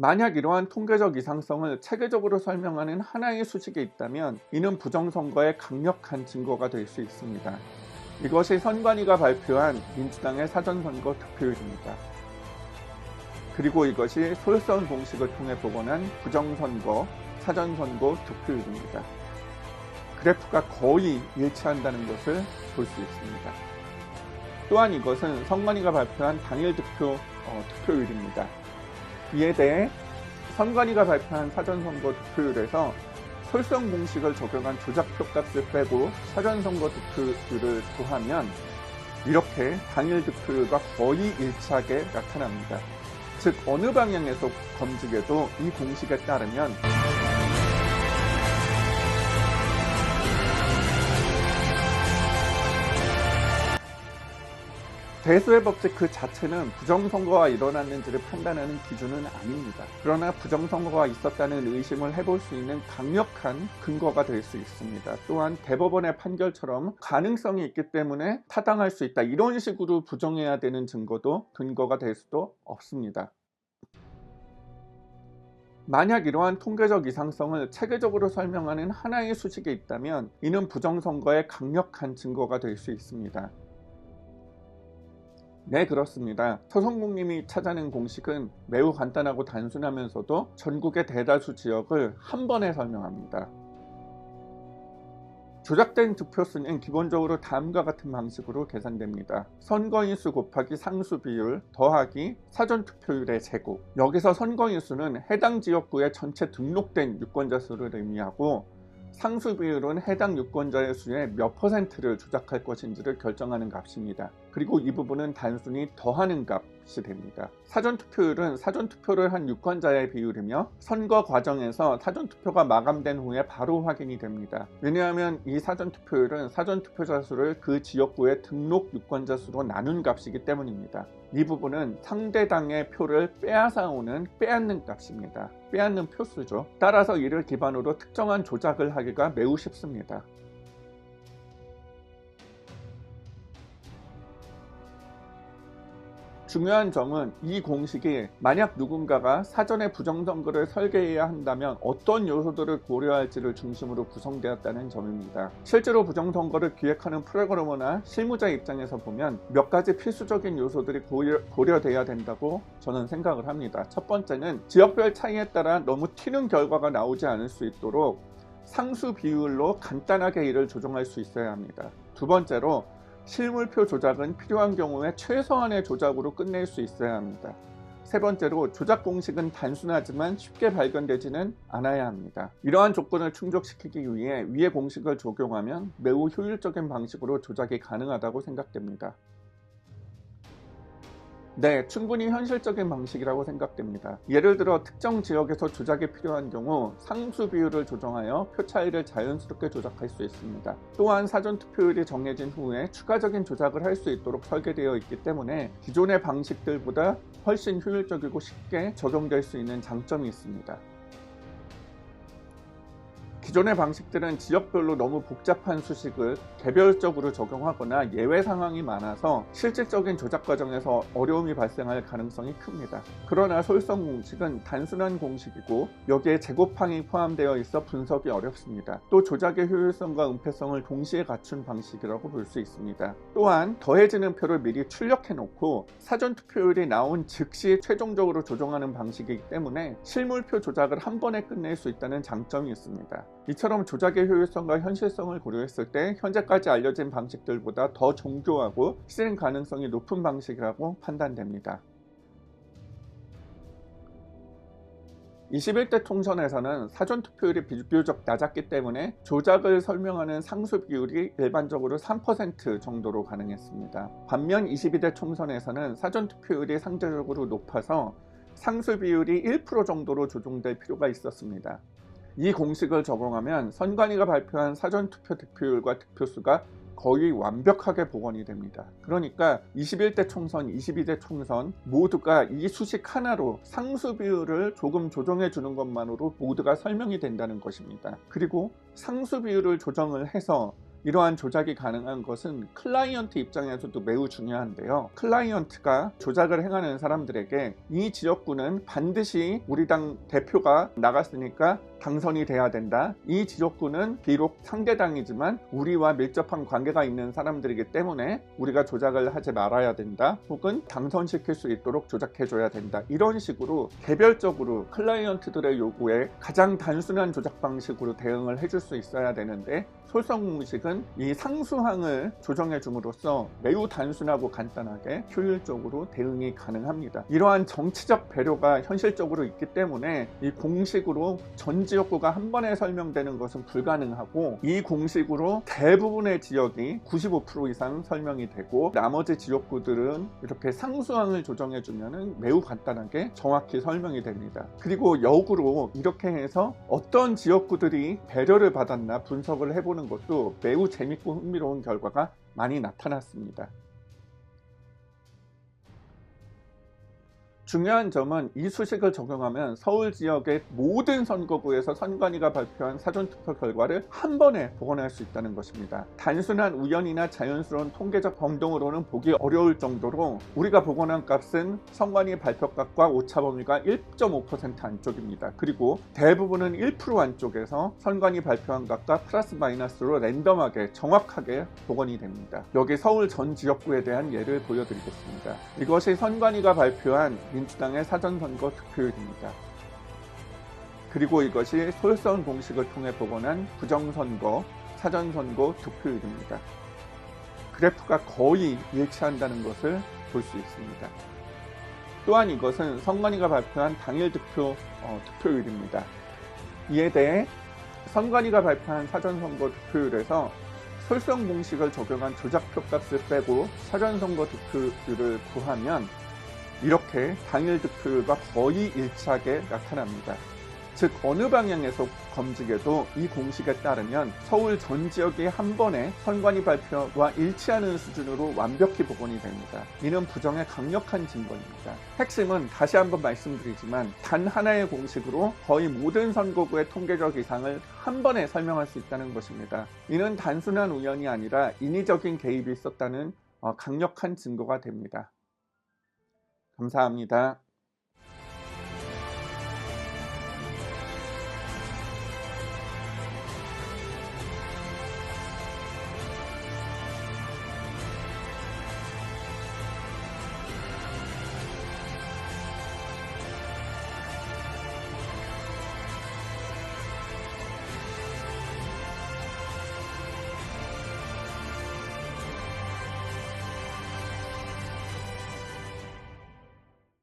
만약 이러한 통계적 이상성을 체계적으로 설명하는 하나의 수식이 있다면 이는 부정선거의 강력한 증거가 될 수 있습니다. 이것이 선관위가 발표한 민주당의 사전선거 득표율입니다. 그리고 이것이 솔선 공식을 통해 복원한 부정선거, 사전선거 득표율입니다. 그래프가 거의 일치한다는 것을 볼 수 있습니다. 또한 이것은 선관위가 발표한 당일 득표 어, 득표율입니다. 이에 대해 선관위가 발표한 사전선거 득표율에서 솔선 공식을 적용한 조작표 값을 빼고 사전선거 득표율을 더하면 이렇게 당일 득표율과 거의 일치하게 나타납니다. 즉 어느 방향에서 검증해도 이 공식에 따르면 대수의 법칙 그 자체는 부정선거가 일어났는지를 판단하는 기준은 아닙니다. 그러나 부정선거가 있었다는 의심을 해볼 수 있는 강력한 근거가 될 수 있습니다. 또한 대법원의 판결처럼 가능성이 있기 때문에 타당할 수 있다. 이런 식으로 부정해야 되는 증거도 근거가 될 수도 없습니다. 만약 이러한 통계적 이상성을 체계적으로 설명하는 하나의 수식이 있다면 이는 부정선거의 강력한 증거가 될 수 있습니다. 네 그렇습니다. 서성국님이 찾아낸 공식은 매우 간단하고 단순하면서도 전국의 대다수 지역을 한 번에 설명합니다. 조작된 득표수는 기본적으로 다음과 같은 방식으로 계산됩니다. 선거인수 곱하기 상수 비율 더하기 사전투표율의 제곱 여기서 선거인수는 해당 지역구의 전체 등록된 유권자 수를 의미하고 상수 비율은 해당 유권자의 수의 몇 퍼센트를 조작할 것인지를 결정하는 값입니다. 그리고 이 부분은 단순히 더하는 값이 됩니다. 사전투표율은 사전투표를 한 유권자의 비율이며 선거 과정에서 사전투표가 마감된 후에 바로 확인이 됩니다. 왜냐하면 이 사전투표율은 사전투표자 수를 그 지역구의 등록 유권자 수로 나눈 값이기 때문입니다. 이 부분은 상대당의 표를 빼앗아 오는 빼앗는 값입니다. 빼앗는 표수죠. 따라서 이를 기반으로 특정한 조작을 하기가 매우 쉽습니다. 중요한 점은 이 공식이 만약 누군가가 사전에 부정선거를 설계해야 한다면 어떤 요소들을 고려할지를 중심으로 구성되었다는 점입니다. 실제로 부정선거를 기획하는 프로그래머나 실무자 입장에서 보면 몇 가지 필수적인 요소들이 고려, 고려돼야 된다고 저는 생각을 합니다. 첫 번째는 지역별 차이에 따라 너무 튀는 결과가 나오지 않을 수 있도록 상수 비율로 간단하게 이를 조정할 수 있어야 합니다. 두 번째로 실물표 조작은 필요한 경우에 최소한의 조작으로 끝낼 수 있어야 합니다. 세 번째로 조작 공식은 단순하지만 쉽게 발견되지는 않아야 합니다. 이러한 조건을 충족시키기 위해 위의 공식을 적용하면 매우 효율적인 방식으로 조작이 가능하다고 생각됩니다. 네, 충분히 현실적인 방식이라고 생각됩니다. 예를 들어 특정 지역에서 조작이 필요한 경우 상수 비율을 조정하여 표 차이를 자연스럽게 조작할 수 있습니다. 또한 사전 투표율이 정해진 후에 추가적인 조작을 할 수 있도록 설계되어 있기 때문에 기존의 방식들보다 훨씬 효율적이고 쉽게 적용될 수 있는 장점이 있습니다. 기존의 방식들은 지역별로 너무 복잡한 수식을 개별적으로 적용하거나 예외 상황이 많아서 실질적인 조작 과정에서 어려움이 발생할 가능성이 큽니다. 그러나 솔성 공식은 단순한 공식이고 여기에 제곱항이 포함되어 있어 분석이 어렵습니다. 또 조작의 효율성과 은폐성을 동시에 갖춘 방식이라고 볼 수 있습니다. 또한 더해지는 표를 미리 출력해 놓고 사전 투표율이 나온 즉시 최종적으로 조정하는 방식이기 때문에 실물표 조작을 한 번에 끝낼 수 있다는 장점이 있습니다. 이처럼 조작의 효율성과 현실성을 고려했을 때 현재까지 알려진 방식들보다 더 정교하고 실행 가능성이 높은 방식이라고 판단됩니다. 21대 총선에서는 사전투표율이 비교적 낮았기 때문에 조작을 설명하는 상수 비율이 일반적으로 3% 정도로 가능했습니다. 반면 22대 총선에서는 사전투표율이 상대적으로 높아서 상수 비율이 1% 정도로 조정될 필요가 있었습니다. 이 공식을 적용하면 선관위가 발표한 사전투표 득표율과 득표수가 거의 완벽하게 복원이 됩니다. 그러니까 21대 총선, 22대 총선 모두가 이 수식 하나로 상수 비율을 조금 조정해 주는 것만으로 모두가 설명이 된다는 것입니다. 그리고 상수 비율을 조정을 해서 이러한 조작이 가능한 것은 클라이언트 입장에서도 매우 중요한데요. 클라이언트가 조작을 행하는 사람들에게 이 지역구는 반드시 우리 당 대표가 나갔으니까 당선이 돼야 된다. 이 지역구는 비록 상대당이지만 우리와 밀접한 관계가 있는 사람들이기 때문에 우리가 조작을 하지 말아야 된다. 혹은 당선시킬 수 있도록 조작해줘야 된다. 이런 식으로 개별적으로 클라이언트들의 요구에 가장 단순한 조작 방식으로 대응을 해줄 수 있어야 되는데 솔성 공식은 이 상수항을 조정해 줌으로써 매우 단순하고 간단하게 효율적으로 대응이 가능합니다. 이러한 정치적 배려가 현실적으로 있기 때문에 이 공식으로 전 지역구가 한 번에 설명되는 것은 불가능하고 이 공식으로 대부분의 지역이 95% 이상 설명이 되고 나머지 지역구들은 이렇게 상수항을 조정해 주면 매우 간단하게 정확히 설명이 됩니다. 그리고 역으로 이렇게 해서 어떤 지역구들이 배려를 받았나 분석을 해보는 보는 것도 매우 재밌고 흥미로운 결과가 많이 나타났습니다. 중요한 점은 이 수식을 적용하면 서울 지역의 모든 선거구에서 선관위가 발표한 사전투표 결과를 한 번에 복원할 수 있다는 것입니다. 단순한 우연이나 자연스러운 통계적 변동으로는 보기 어려울 정도로 우리가 복원한 값은 선관위 발표값과 오차 범위가 1.5% 안쪽입니다. 그리고 대부분은 1% 안쪽에서 선관위 발표한 값과 플러스 마이너스로 랜덤하게 정확하게 복원이 됩니다. 여기 서울 전 지역구에 대한 예를 보여드리겠습니다. 이것이 선관위가 발표한 민주당의 사전선거 득표율입니다. 그리고 이것이 솔선 공식을 통해 복원한 부정선거, 사전선거 득표율입니다. 그래프가 거의 일치한다는 것을 볼 수 있습니다. 또한 이것은 선관위가 발표한 당일 득표 어, 득표율입니다. 이에 대해 선관위가 발표한 사전선거 득표율에서 솔선 공식을 적용한 조작표 값을 빼고 사전선거 득표율을 구하면 이렇게 당일 득표율과 거의 일치하게 나타납니다. 즉 어느 방향에서 검증해도 이 공식에 따르면 서울 전 지역이 한 번에 선관위 발표와 일치하는 수준으로 완벽히 복원이 됩니다. 이는 부정의 강력한 증거입니다. 핵심은 다시 한번 말씀드리지만 단 하나의 공식으로 거의 모든 선거구의 통계적 이상을 한 번에 설명할 수 있다는 것입니다. 이는 단순한 우연이 아니라 인위적인 개입이 있었다는 어, 강력한 증거가 됩니다. 감사합니다.